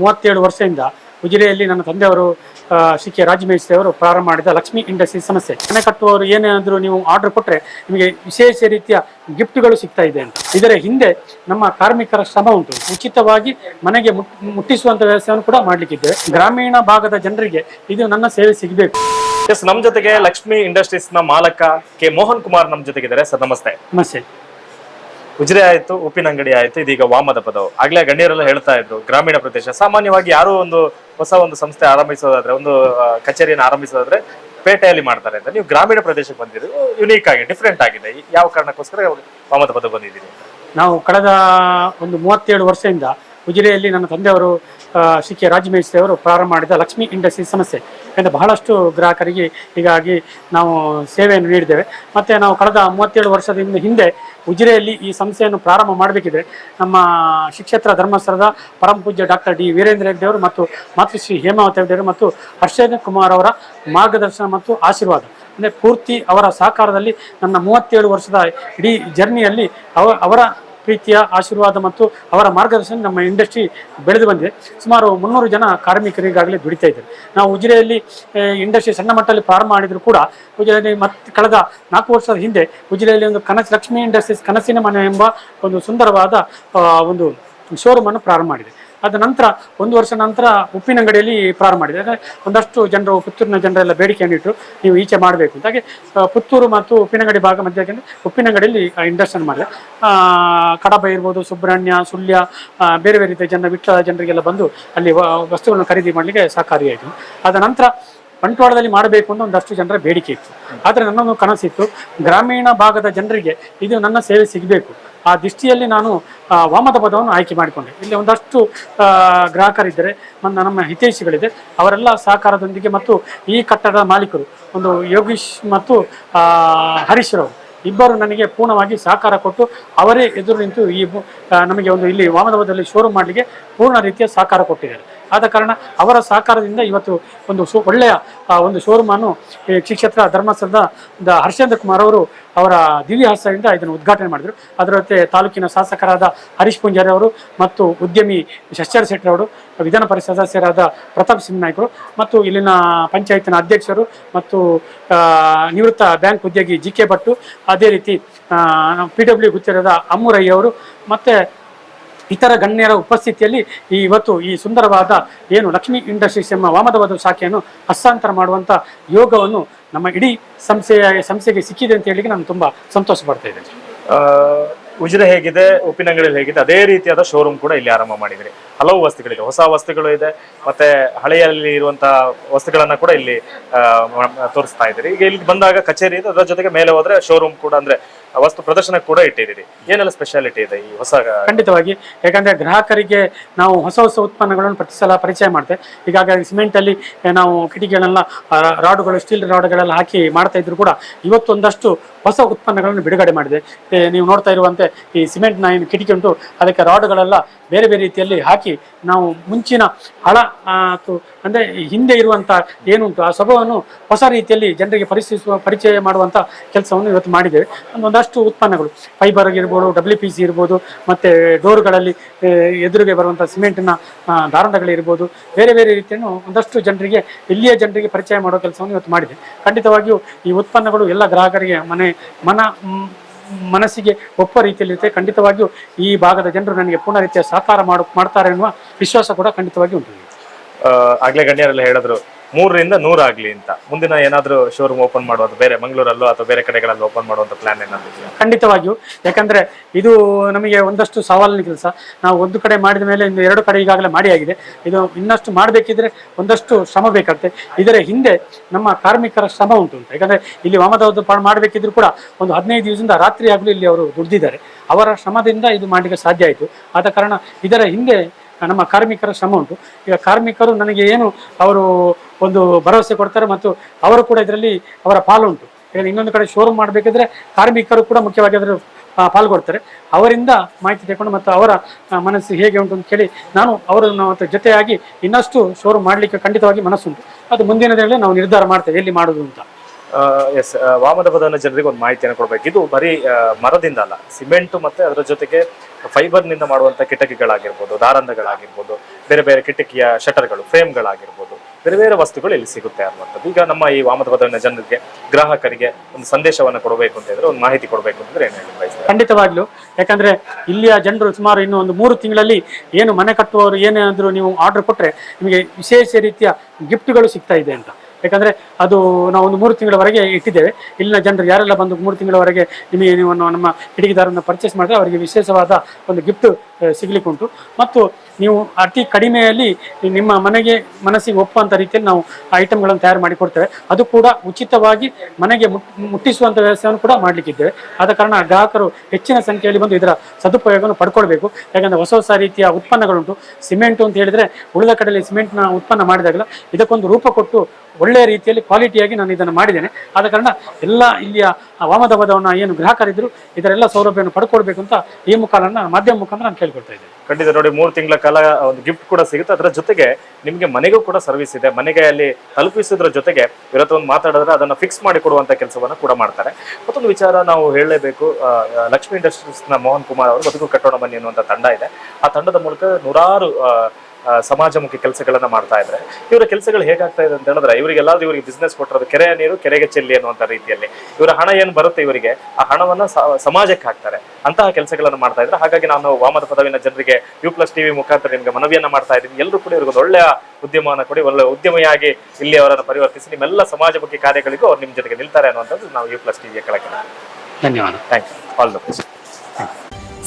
ಮೂವತ್ತೇಳು ವರ್ಷದಿಂದ ಉಜಿರೆಯಲ್ಲಿ ನನ್ನ ತಂದೆಯವರು ಶ್ರೀ ಕೆ ರಾಜಮೇಶ್ವರಿ ಅವರು ಪ್ರಾರಂಭ ಮಾಡಿದ ಲಕ್ಷ್ಮಿ ಇಂಡಸ್ಟ್ರೀಸ್ ಸಮಸ್ಯೆ. ಮನೆ ಕಟ್ಟುವವರು ಏನೇನಾದರೂ ನೀವು ಆರ್ಡರ್ ಕೊಟ್ಟರೆ ನಿಮಗೆ ವಿಶೇಷ ರೀತಿಯ ಗಿಫ್ಟ್ಗಳು ಸಿಗ್ತಾ ಇದೆ ಅಂತ. ಇದರ ಹಿಂದೆ ನಮ್ಮ ಕಾರ್ಮಿಕರ ಶ್ರಮ ಉಂಟು. ಉಚಿತವಾಗಿ ಮನೆಗೆ ಮುಟ್ಟಿಸುವಂಥ ಮುಟ್ಟಿಸುವಂತ ವ್ಯವಸ್ಥೆಯನ್ನು ಕೂಡ ಮಾಡಲಿಕ್ಕಿದ್ದೆ ಗ್ರಾಮೀಣ ಭಾಗದ ಜನರಿಗೆ ಇದು ನನ್ನ ಸೇವೆ ಸಿಗಬೇಕು. ಎಸ್ ನಮ್ಮ ಜೊತೆಗೆ ಲಕ್ಷ್ಮಿ ಇಂಡಸ್ಟ್ರೀಸ್ನ ನ ಮಾಲಕ ಕೆ ಮೋಹನ್ ಕುಮಾರ್ ನಮ್ಮ ಜೊತೆಗಿದ್ದಾರೆ. ಸರ್ ನಮಸ್ತೆ. ಸಮಸ್ಯೆ ಉಜಿರೆ ಆಯ್ತು ಉಪ್ಪಿನಂಗಡಿ ಆಯ್ತು, ಇದೀಗ ವಾಮದ ಪದವು. ಆಗ್ಲೇ ಗಣ್ಯರೆಲ್ಲ ಹೇಳ್ತಾ ಇದ್ರು, ಗ್ರಾಮೀಣ ಪ್ರದೇಶ. ಸಾಮಾನ್ಯವಾಗಿ ಯಾರು ಒಂದು ಹೊಸ ಒಂದು ಸಂಸ್ಥೆ ಆರಂಭಿಸೋದಾದ್ರೆ, ಒಂದು ಕಚೇರಿಯನ್ನು ಆರಂಭಿಸೋದಾದ್ರೆ ಪೇಟೆಯಲ್ಲಿ ಮಾಡ್ತಾರೆ ಅಂತ. ನೀವು ಗ್ರಾಮೀಣ ಪ್ರದೇಶಕ್ಕೆ ಬಂದಿರಿ ಯುನೀಕ್ ಆಗಿ ಡಿಫ್ರೆಂಟ್ ಆಗಿದೆ. ಯಾವ ಕಾರಣಕ್ಕೋಸ್ಕರ ವಾಮದ ಪದ ಬಂದಿದ್ದೀರಿ ನಾವು ಕಳೆದ ಒಂದು ಮೂವತ್ತೇಳು ವರ್ಷದಿಂದ ಉಜಿರೆಯಲ್ಲಿ ನನ್ನ ತಂದೆಯವರು ಶ್ರೀ ಕೆ ರಾಜಮೇಶ್ವರಿ ಅವರು ಪ್ರಾರಂಭ ಮಾಡಿದ ಲಕ್ಷ್ಮಿ ಇಂಡಸ್ಟ್ರೀಸ್ ಸಮಸ್ಯೆ. ಯಾಕಂದರೆ ಬಹಳಷ್ಟು ಗ್ರಾಹಕರಿಗೆ ಹೀಗಾಗಿ ನಾವು ಸೇವೆಯನ್ನು ನೀಡಿದ್ದೇವೆ. ಮತ್ತು ನಾವು ಕಳೆದ ಮೂವತ್ತೇಳು ವರ್ಷದಿಂದ ಹಿಂದೆ ಉಜಿರೆಯಲ್ಲಿ ಈ ಸಂಸ್ಥೆಯನ್ನು ಪ್ರಾರಂಭ ಮಾಡಬೇಕಿದ್ರೆ ನಮ್ಮ ಶಿಕ್ಷೇತ್ರ ಧರ್ಮಸ್ಥಳದ ಪರಮ ಪೂಜ್ಯ ಡಾಕ್ಟರ್ ಡಿ ವೀರೇಂದ್ರ ಹೆಗ್ಡೆ ಅವರು ಮತ್ತು ಮಾತೃಶ್ರೀ ಹೇಮಾವತಿ ಹೆಗ್ಡೆ ಅವರು ಮತ್ತು ಹರ್ಷೇಂದ್ರ ಕುಮಾರ್ ಅವರ ಮಾರ್ಗದರ್ಶನ ಮತ್ತು ಆಶೀರ್ವಾದ, ಅಂದರೆ ಪೂರ್ತಿ ಅವರ ಸಹಕಾರದಲ್ಲಿ ನನ್ನ ಮೂವತ್ತೇಳು ವರ್ಷದ ಇಡೀ ಜರ್ನಿಯಲ್ಲಿ ಅವ ಅವರ ಪ್ರೀತಿಯ ಆಶೀರ್ವಾದ ಮತ್ತು ಅವರ ಮಾರ್ಗದರ್ಶನ ನಮ್ಮ ಇಂಡಸ್ಟ್ರಿ ಬೆಳೆದು ಬಂದಿದೆ. ಸುಮಾರು ಮುನ್ನೂರು ಜನ ಕಾರ್ಮಿಕರಿಗಾಗಲೇ ದುಡಿತಾ ಇದ್ದಾರೆ. ನಾವು ಉಜಿರೆಯಲ್ಲಿ ಇಂಡಸ್ಟ್ರಿ ಸಣ್ಣ ಮಟ್ಟದಲ್ಲಿ ಪ್ರಾರಂಭ ಮಾಡಿದ್ರು ಕೂಡ ಉಜಿರೆಯಲ್ಲಿ ಮತ್ತೆ ಕಳೆದ ನಾಲ್ಕು ವರ್ಷದ ಹಿಂದೆ ಉಜಿರೆಯಲ್ಲಿ ಒಂದು ಕನಸು, ಲಕ್ಷ್ಮಿ ಇಂಡಸ್ಟ್ರೀಸ್ ಕನಸಿನ ಮನೆ ಎಂಬ ಒಂದು ಸುಂದರವಾದ ಒಂದು ಶೋರೂಮನ್ನು ಪ್ರಾರಂಭ ಮಾಡಿದೆ. ಅದ ನಂತರ ಒಂದು ವರ್ಷ ನಂತರ ಉಪ್ಪಿನಂಗಡಿಯಲ್ಲಿ ಪ್ರಾರಂಭ ಮಾಡಿದೆ. ಅಂದರೆ ಒಂದಷ್ಟು ಜನರು, ಪುತ್ತೂರಿನ ಜನರೆಲ್ಲ ಬೇಡಿಕೆಯನ್ನು ಇಟ್ಟರು ನೀವು ಈಚೆ ಮಾಡಬೇಕು ಅಂತ. ಹಾಗೆ ಪುತ್ತೂರು ಮತ್ತು ಉಪ್ಪಿನಂಗಡಿ ಭಾಗ ಮಧ್ಯೆ ಉಪ್ಪಿನಂಗಡಿಯಲ್ಲಿ ಇಂಡಸ್ಟ್ರಿಯನ್ನು ಮಾಡಿದೆ. ಕಡಬ ಇರ್ಬೋದು, ಸುಬ್ರಹ್ಮಣ್ಯ, ಸುಳ್ಯ ಬೇರೆ ಬೇರೆ ರೀತಿಯ ಜನ ವಿಟ್ಲ ಜನರಿಗೆಲ್ಲ ಬಂದು ಅಲ್ಲಿ ವಸ್ತುಗಳನ್ನು ಖರೀದಿ ಮಾಡಲಿಕ್ಕೆ ಸಹಕಾರಿಯಾಯಿತು. ಅದ ನಂತರ ಬಂಟ್ವಾಳದಲ್ಲಿ ಮಾಡಬೇಕು ಅಂತ ಒಂದಷ್ಟು ಜನರ ಬೇಡಿಕೆ ಇತ್ತು. ಆದರೆ ನನ್ನೊಂದು ಕನಸಿತ್ತು, ಗ್ರಾಮೀಣ ಭಾಗದ ಜನರಿಗೆ ಇದು ನನ್ನ ಸೇವೆ ಸಿಗಬೇಕು. ಆ ದೃಷ್ಟಿಯಲ್ಲಿ ನಾನು ವಾಮದ ಪದವನ್ನು ಆಯ್ಕೆ ಮಾಡಿಕೊಂಡೆ. ಇಲ್ಲಿ ಒಂದಷ್ಟು ಗ್ರಾಹಕರಿದ್ದರೆ ಮತ್ತು ನಮ್ಮ ಹಿತೈಷಿಗಳಿದೆ. ಅವರೆಲ್ಲ ಸಹಕಾರದೊಂದಿಗೆ ಮತ್ತು ಈ ಕಟ್ಟಡದ ಮಾಲೀಕರು, ಒಂದು ಯೋಗೀಶ್ ಮತ್ತು ಹರೀಶ್ ರಾವ್ ಇಬ್ಬರು ನನಗೆ ಪೂರ್ಣವಾಗಿ ಸಹಕಾರ ಕೊಟ್ಟು, ಅವರೇ ಎದುರು ನಿಂತು ಈ ನಮಗೆ ಒಂದು ಇಲ್ಲಿ ವಾಮದವದಲ್ಲಿ ಶೋರೂಮ್ ಮಾಡಲಿಕ್ಕೆ ಪೂರ್ಣ ರೀತಿಯ ಸಹಕಾರ ಕೊಟ್ಟಿದ್ದಾರೆ. ಆದ ಕಾರಣ ಅವರ ಸಹಕಾರದಿಂದ ಇವತ್ತು ಒಂದು ಸು ಒಳ್ಳೆಯ ಒಂದು ಶೋರೂಮನ್ನು ಕ್ಷೇತ್ರ ಧರ್ಮಸ್ಥಳದ ಹರ್ಷೇಂದ್ರ ಕುಮಾರ್ ಅವರು ಅವರ ದಿವ್ಯ ಹಸ್ತದಿಂದ ಇದನ್ನು ಉದ್ಘಾಟನೆ ಮಾಡಿದರು. ಅದರ ಜೊತೆ ತಾಲೂಕಿನ ಶಾಸಕರಾದ ಹರೀಶ್ ಪುಂಜಾರಿ ಅವರು ಮತ್ತು ಉದ್ಯಮಿ ಶಶ್ಚರ್ ಶೆಟ್ಟಿ ಅವರು, ವಿಧಾನ ಪರಿಷತ್ ಸದಸ್ಯರಾದ ಪ್ರತಾಪ್ ಸಿಂಗ್ ನಾಯ್ಕರು ಮತ್ತು ಇಲ್ಲಿನ ಪಂಚಾಯತಿನ ಅಧ್ಯಕ್ಷರು ಮತ್ತು ನಿವೃತ್ತ ಬ್ಯಾಂಕ್ ಉದ್ಯೋಗಿ ಜಿ ಕೆ ಭಟ್ಟು, ಅದೇ ರೀತಿ ಪಿ ಡಬ್ಲ್ಯೂ ಗುತ್ತಿರದ ಅಮ್ಮುರಯ್ಯ ಅವರು ಮತ್ತು ಇತರ ಗಣ್ಯರ ಉಪಸ್ಥಿತಿಯಲ್ಲಿ ಈ ಇವತ್ತು ಈ ಸುಂದರವಾದ ಏನು ಲಕ್ಷ್ಮೀ ಇಂಡಸ್ಟ್ರೀಸ್ ಎಂಬ ವಾಮದವಾದ ಶಾಖೆಯನ್ನು ಹಸ್ತಾಂತರ ಮಾಡುವಂಥ ಯೋಗವನ್ನು ನಮ್ಮ ಇಡೀ ಸಂಸ್ಥೆಯ ಸಂಸ್ಥೆಗೆ ಸಿಕ್ಕಿದೆ ಅಂತ ಹೇಳಿಕ್ಕೆ ನಾನು ತುಂಬ ಸಂತೋಷ ಪಡ್ತಾ ಇದ್ದೇನೆ. ಉಜಿರೆ ಹೇಗಿದೆ ಉಪ್ಪಿನಂಗಡಿಯಲ್ಲಿ ಹೇಗಿದೆ ಅದೇ ರೀತಿಯಾದ ಶೋರೂಮ್ ಕೂಡ ಇಲ್ಲಿ ಆರಂಭ ಮಾಡಿದ್ರಿ. ಹಲವು ವಸ್ತುಗಳಿದೆ. ಹೊಸ ವಸ್ತುಗಳು ಇದೆ ಮತ್ತೆ ಹಳೆಯಲ್ಲಿ ಇರುವಂತಹ ವಸ್ತುಗಳನ್ನ ಕೂಡ ಇಲ್ಲಿ ತೋರಿಸ್ತಾ ಇದ್ದೀರಿ. ಈಗ ಇಲ್ಲಿ ಬಂದಾಗ ಕಚೇರಿ ಇದೆ ಅದರ ಜೊತೆಗೆ ಮೇಲೆ ಹೋದ್ರೆ ಶೋರೂಮ್ ಕೂಡ ಅಂದ್ರೆ ವಸ್ತು ಪ್ರದರ್ಶನ ಕೂಡ ಇಟ್ಟಿದ್ದೀರಿ. ಏನೆಲ್ಲ ಸ್ಪೆಷಾಲಿಟಿ ಇದೆ ಈ ಹೊಸ ಖಂಡಿತವಾಗಿ. ಯಾಕಂದ್ರೆ ಗ್ರಾಹಕರಿಗೆ ನಾವು ಹೊಸ ಹೊಸ ಉತ್ಪನ್ನಗಳನ್ನು ಪ್ರತಿ ಸಲ ಪರಿಚಯ ಮಾಡ್ತೇವೆ. ಈಗಾಗಲೇ ಸಿಮೆಂಟಲ್ಲಿ ನಾವು ಕಿಟಕಿಗಳೆಲ್ಲ ಆ, ರಾಡುಗಳು ಸ್ಟೀಲ್ ರಾಡುಗಳೆಲ್ಲ ಹಾಕಿ ಮಾಡ್ತಾ ಇದ್ರು ಕೂಡ ಇವತ್ತೊಂದಷ್ಟು ಹೊಸ ಉತ್ಪನ್ನಗಳನ್ನು ಬಿಡುಗಡೆ ಮಾಡಿದೆ. ನೀವು ನೋಡ್ತಾ ಇರುವಂತೆ ಈ ಸಿಮೆಂಟ್ನ ಏನು ಕಿಟಕಿ ಉಂಟು ಅದಕ್ಕೆ ರಾಡುಗಳೆಲ್ಲ ಬೇರೆ ಬೇರೆ ರೀತಿಯಲ್ಲಿ ಹಾಕಿ ನಾವು ಮುಂಚಿನ ಹಳ ಅಂದರೆ ಹಿಂದೆ ಇರುವಂಥ ಏನುಂಟು, ಆ ಸೊಬವನ್ನು ಹೊಸ ರೀತಿಯಲ್ಲಿ ಜನರಿಗೆ ಪರಿಚಯಿಸುವ, ಪರಿಚಯ ಮಾಡುವಂಥ ಕೆಲಸವನ್ನು ಇವತ್ತು ಮಾಡಿದ್ದೇವೆ. ಒಂದು ಒಂದಷ್ಟು ಉತ್ಪನ್ನಗಳು ಫೈಬರ್ ಇರ್ಬೋದು ಡಬ್ಲ್ಯೂ ಪಿ ಸಿ ಇರ್ಬೋದು, ಮತ್ತು ಡೋರ್ಗಳಲ್ಲಿ ಎದುರಿಗೆ ಬರುವಂಥ ಸಿಮೆಂಟಿನ ದಾರಂಡಗಳಿರ್ಬೋದು ಬೇರೆ ಬೇರೆ ರೀತಿಯನ್ನು ಒಂದಷ್ಟು ಜನರಿಗೆ, ಇಲ್ಲಿಯ ಜನರಿಗೆ ಪರಿಚಯ ಮಾಡೋ ಕೆಲಸವನ್ನು ಇವತ್ತು ಮಾಡಿದೆ ಖಂಡಿತವಾಗಿಯೂ ಈ ಉತ್ಪನ್ನಗಳು ಎಲ್ಲ ಗ್ರಾಹಕರಿಗೆ ಮನೆ, ಮನ ಮನಸ್ಸಿಗೆ ಒಪ್ಪ ರೀತಿಯಲ್ಲಿರುತ್ತೆ ಖಂಡಿತವಾಗಿಯೂ ಈ ಭಾಗದ ಜನರು ನನಗೆ ಪೂರ್ಣ ರೀತಿಯ ಸಹಕಾರ ಮಾಡು ಮಾಡ್ತಾರೆ ಎನ್ನುವ ವಿಶ್ವಾಸ ಕೂಡ ಖಂಡಿತವಾಗಿ ಉಂಟು. ಆಗ್ಲೇ ಗಣ್ಯರೆಲ್ಲ ಹೇಳಿದ್ರು ಮೂರರಿಂದ ಆಗಲಿ ಅಂತ. ಮುಂದಿನ ಏನಾದರೂ ಶೋರೂಮ್ ಓಪನ್ ಮಾಡೋದು ಬೇರೆ ಮಂಗಳೂರಲ್ಲೋ ಅಥವಾ ಬೇರೆ ಕಡೆಗಳಲ್ಲಿ ಓಪನ್ ಮಾಡುವಂಥ ಪ್ಲಾನ್ ಏನಾದ್ರು? ಖಂಡಿತವಾಗಿಯೂ. ಯಾಕಂದ್ರೆ ಇದು ನಮಗೆ ಒಂದಷ್ಟು ಸವಾಲಿನ ಕೆಲಸ. ನಾವು ಒಂದು ಕಡೆ ಮಾಡಿದ ಮೇಲೆ ಇನ್ನು ಎರಡು ಕಡೆ ಈಗಾಗಲೇ ಮಾಡಿ ಆಗಿದೆ. ಇದು ಇನ್ನಷ್ಟು ಮಾಡಬೇಕಿದ್ರೆ ಒಂದಷ್ಟು ಶ್ರಮ ಬೇಕಾಗುತ್ತೆ. ಇದರ ಹಿಂದೆ ನಮ್ಮ ಕಾರ್ಮಿಕರ ಶ್ರಮ ಉಂಟು ಅಂತ. ಯಾಕಂದ್ರೆ ಇಲ್ಲಿ ವಾಮದೌದ ಪಾಡು ಮಾಡಬೇಕಿದ್ರು ಕೂಡ ಒಂದು ಹದಿನೈದು ದಿವಸದಿಂದ ರಾತ್ರಿ ಆಗಲಿ ಇಲ್ಲಿ ಅವರು ದುಡ್ದಿದ್ದಾರೆ. ಅವರ ಶ್ರಮದಿಂದ ಇದು ಮಾಡಲಿಕ್ಕೆ ಸಾಧ್ಯ ಆಯಿತು. ಆದ ಕಾರಣ ಇದರ ಹಿಂದೆ ನಮ್ಮ ಕಾರ್ಮಿಕರ ಶ್ರಮ ಉಂಟು. ಈಗ ಕಾರ್ಮಿಕರು ನನಗೆ ಏನು ಅವರು ಒಂದು ಭರವಸೆ ಕೊಡ್ತಾರೆ ಮತ್ತು ಅವರು ಕೂಡ ಇದರಲ್ಲಿ ಅವರ ಪಾಲು ಯಾಕಂದರೆ ಇನ್ನೊಂದು ಕಡೆ ಶೋರೂಮ್ ಮಾಡಬೇಕಿದ್ರೆ ಕಾರ್ಮಿಕರು ಕೂಡ ಮುಖ್ಯವಾಗಿ ಅದರ ಪಾಲ್ಗೊಳ್ತಾರೆ. ಅವರಿಂದ ಮಾಹಿತಿ ತಗೊಂಡು ಮತ್ತು ಅವರ ಮನಸ್ಸು ಹೇಗೆ ಉಂಟು ಅಂತ ಕೇಳಿ ನಾನು ಮತ್ತು ಜೊತೆಯಾಗಿ ಇನ್ನಷ್ಟು ಶೋರೂಮ್ ಮಾಡಲಿಕ್ಕೆ ಖಂಡಿತವಾಗಿ ಮನಸ್ಸುಂಟು. ಅದು ಮುಂದಿನ ದಿನಗಳಲ್ಲಿ ನಾವು ನಿರ್ಧಾರ ಮಾಡ್ತೇವೆ ಎಲ್ಲಿ ಮಾಡೋದು ಅಂತ. ಎಸ್ ವಾಮದ ಬದನ ಜನರಿಗೆ ಒಂದು ಮಾಹಿತಿಯನ್ನು ಕೊಡಬೇಕು. ಇದು ಬರೀ ಮರದಿಂದ ಅಲ್ಲ, ಸಿಮೆಂಟ್ ಮತ್ತೆ ಅದರ ಜೊತೆಗೆ ಫೈಬರ್ನಿಂದ ಮಾಡುವಂಥ ಕಿಟಕಿಗಳಾಗಿರ್ಬೋದು, ದಾರಂದಗಳಾಗಿರ್ಬೋದು, ಬೇರೆ ಬೇರೆ ಕಿಟಕಿಯ ಶಟರ್ಗಳು ಫ್ರೇಮ್ಗಳಾಗಿರ್ಬೋದು ಬೇರೆ ಬೇರೆ ವಸ್ತುಗಳು ಇಲ್ಲಿ ಸಿಗುತ್ತೆ ಅನ್ನುವಂಥದ್ದು. ಈಗ ನಮ್ಮ ಈ ವಾಮದ ಬದಲಿನ ಜನರಿಗೆ, ಗ್ರಾಹಕರಿಗೆ ಒಂದು ಸಂದೇಶವನ್ನು ಕೊಡಬೇಕು ಅಂತ ಹೇಳಿದ್ರೆ, ಒಂದು ಮಾಹಿತಿ ಕೊಡಬೇಕು ಅಂತಂದ್ರೆ ಏನು ಹೇಳಿ ಖಂಡಿತವಾಗ್ಲು. ಯಾಕಂದ್ರೆ ಇಲ್ಲಿಯ ಜನರು ಸುಮಾರು ಇನ್ನು ಒಂದು ಮೂರು ತಿಂಗಳಲ್ಲಿ ಏನು ಮನೆ ಕಟ್ಟುವವರು ಏನಾದರೂ ನೀವು ಆರ್ಡರ್ ಕೊಟ್ಟರೆ ನಿಮಗೆ ವಿಶೇಷ ರೀತಿಯ ಗಿಫ್ಟ್ಗಳು ಸಿಗ್ತಾ ಇದೆ ಅಂತ. ಯಾಕಂದ್ರೆ ಅದು ನಾವು ಒಂದು ಮೂರು ತಿಂಗಳವರೆಗೆ ಇಟ್ಟಿದ್ದೇವೆ. ಇಲ್ಲಿನ ಜನರು ಯಾರೆಲ್ಲ ಬಂದು ಮೂರು ತಿಂಗಳವರೆಗೆ ನಿಮಗೆ ನೀವು ನಮ್ಮ ಕಿಟಕಿದಾರನ್ನು ಪರ್ಚೇಸ್ ಮಾಡಿದ್ರೆ ಅವರಿಗೆ ವಿಶೇಷವಾದ ಒಂದು ಗಿಫ್ಟ್ ಸಿಗ್ಲಿಕ್ಕೆ ಉಂಟು ಮತ್ತು ನೀವು ಅತಿ ಕಡಿಮೆಯಲ್ಲಿ ನಿಮ್ಮ ಮನೆಗೆ ಮನಸ್ಸಿಗೆ ಒಪ್ಪುವಂಥ ರೀತಿಯಲ್ಲಿ ನಾವು ಐಟಮ್ಗಳನ್ನು ತಯಾರು ಮಾಡಿ ಕೊಡ್ತೇವೆ. ಅದು ಕೂಡ ಉಚಿತವಾಗಿ ಮನೆಗೆ ಮುಟ್- ಮುಟ್ಟಿಸುವಂಥ ವ್ಯವಸ್ಥೆಯನ್ನು ಕೂಡ ಮಾಡಲಿಕ್ಕಿದ್ದೇವೆ. ಆದ ಕಾರಣ ಗ್ರಾಹಕರು ಹೆಚ್ಚಿನ ಸಂಖ್ಯೆಯಲ್ಲಿ ಬಂದು ಇದರ ಸದುಪಯೋಗವನ್ನು ಪಡ್ಕೊಳ್ಬೇಕು. ಯಾಕಂದರೆ ಹೊಸ ಹೊಸ ರೀತಿಯ ಉತ್ಪನ್ನಗಳುಂಟು. ಸಿಮೆಂಟು ಅಂತ ಹೇಳಿದರೆ ಉಳಿದ ಕಡೆಯಲ್ಲಿ ಸಿಮೆಂಟ್ನ ಉತ್ಪನ್ನ ಮಾಡಿದಾಗಲ್ಲ ಇದಕ್ಕೊಂದು ರೂಪ ಕೊಟ್ಟು ಒಳ್ಳೆಯ ರೀತಿಯಲ್ಲಿ ಕ್ವಾಲಿಟಿಯಾಗಿ ನಾನು ಇದನ್ನು ಮಾಡಿದ್ದೇನೆ. ಆದ ಕಾರಣ ಎಲ್ಲ ಇಲ್ಲಿಯ ವಾಮದವದವನ್ನ ಏನು ಗ್ರಾಹಕರಿದ್ದರು ಇದರೆಲ್ಲ ಸೌಲಭ್ಯವನ್ನು ಪಡ್ಕೊಳ್ಬೇಕು ಅಂತ ಈ ಮುಖಾಂತರ ಮಾಧ್ಯಮ ಮುಖಾಂತರ ನಾನು ಕೇಳ್ಕೊಳ್ತಾ ಇದ್ದೇನೆ. ಖಂಡಿತ ನೋಡಿ ಮೂರು ತಿಂಗಳ ಕಾಲ ಒಂದು ಗಿಫ್ಟ್ ಕೂಡ ಸಿಗುತ್ತೆ. ಅದರ ಜೊತೆಗೆ ನಿಮಗೆ ಮನೆಗೂ ಕೂಡ ಸರ್ವಿಸ್ ಇದೆ. ಮನೆಗೆ ಅಲ್ಲಿ ತಲುಪಿಸೋದ್ರ ಜೊತೆಗೆ ಇವತ್ತು ಒಂದು ಮಾತಾಡಿದ್ರೆ ಅದನ್ನು ಫಿಕ್ಸ್ ಮಾಡಿ ಕೊಡುವಂಥ ಕೆಲಸವನ್ನು ಕೂಡ ಮಾಡ್ತಾರೆ. ಮತ್ತೊಂದು ವಿಚಾರ ನಾವು ಹೇಳಲೇಬೇಕು. ಲಕ್ಷ್ಮಿ ಆ, ಲಕ್ಷ್ಮೀ ಇಂಡಸ್ಟ್ರೀಸ್ನ ಮೋಹನ್ ಕುಮಾರ್ ಅವರು ಬದುಕು ಕಟ್ಟೋಣ ಬನ್ನಿ ಅನ್ನುವಂಥ ತಂಡ ಇದೆ. ಆ ತಂಡದ ಮೂಲಕ ನೂರಾರು ಸಮಾಜಮುಖಿ ಕೆಲಸಗಳನ್ನ ಮಾಡ್ತಾ ಇದ್ದಾರೆ. ಇವರ ಕೆಲಸಗಳು ಹೇಗಾಗ್ತಾ ಇದೆ ಅಂತ ಹೇಳಿದ್ರೆ ಇವರಿಗೆಲ್ಲಾದ್ರೂ ಇವರಿಗೆ ಬಿಸ್ನೆಸ್ ಕೊಟ್ಟಿರೋದು ಕೆರೆಯ ನೀರು ಕೆರೆಗೆ ಚೆಲ್ಲಿ ಅನ್ನುವಂಥ ರೀತಿಯಲ್ಲಿ. ಇವರ ಹಣ ಏನು ಬರುತ್ತೆ ಇವರಿಗೆ? ಆ ಹಣವನ್ನ ಸಮಾಜಕ್ಕೆ ಹಾಕ್ತಾರೆ. ಅಂತಹ ಕೆಲಸಗಳನ್ನು ಮಾಡ್ತಾ ಇದ್ರೆ ಹಾಗಾಗಿ ನಾನು ವಾಮದ ಪದವಿನ ಜನರಿಗೆ ಯು ಪ್ಲಸ್ ಟಿವಿ ಮುಖಾಂತರ ನಿಮಗೆ ಮನವಿಯನ್ನ ಮಾಡ್ತಾ ಇದ್ದೀನಿ. ಎಲ್ಲರೂ ಕೂಡ ಇವ್ರಿಗೆ ಒಂದು ಒಳ್ಳೆಯ ಉದ್ಯಮವನ್ನು ಕೊಡಿ ಒಳ್ಳೆ ಉದ್ಯಮಿಯಾಗಿ ಇಲ್ಲಿ ಅವರನ್ನು ಪರಿವರ್ತಿಸಿ. ನಿಮ್ಮೆಲ್ಲ ಸಮಾಜಮುಖಿ ಕಾರ್ಯಗಳಿಗೂ ಅವ್ರು ನಿಮ್ಮ ಜೊತೆಗೆ ನಿಲ್ತಾರೆ ಅನ್ನುವಂಥದ್ದು ನಾವು ಯು ಪ್ಲಸ್ ಟಿವಿಯ ಕೆಳಗೆ ಧನ್ಯವಾದ. Thank you all the best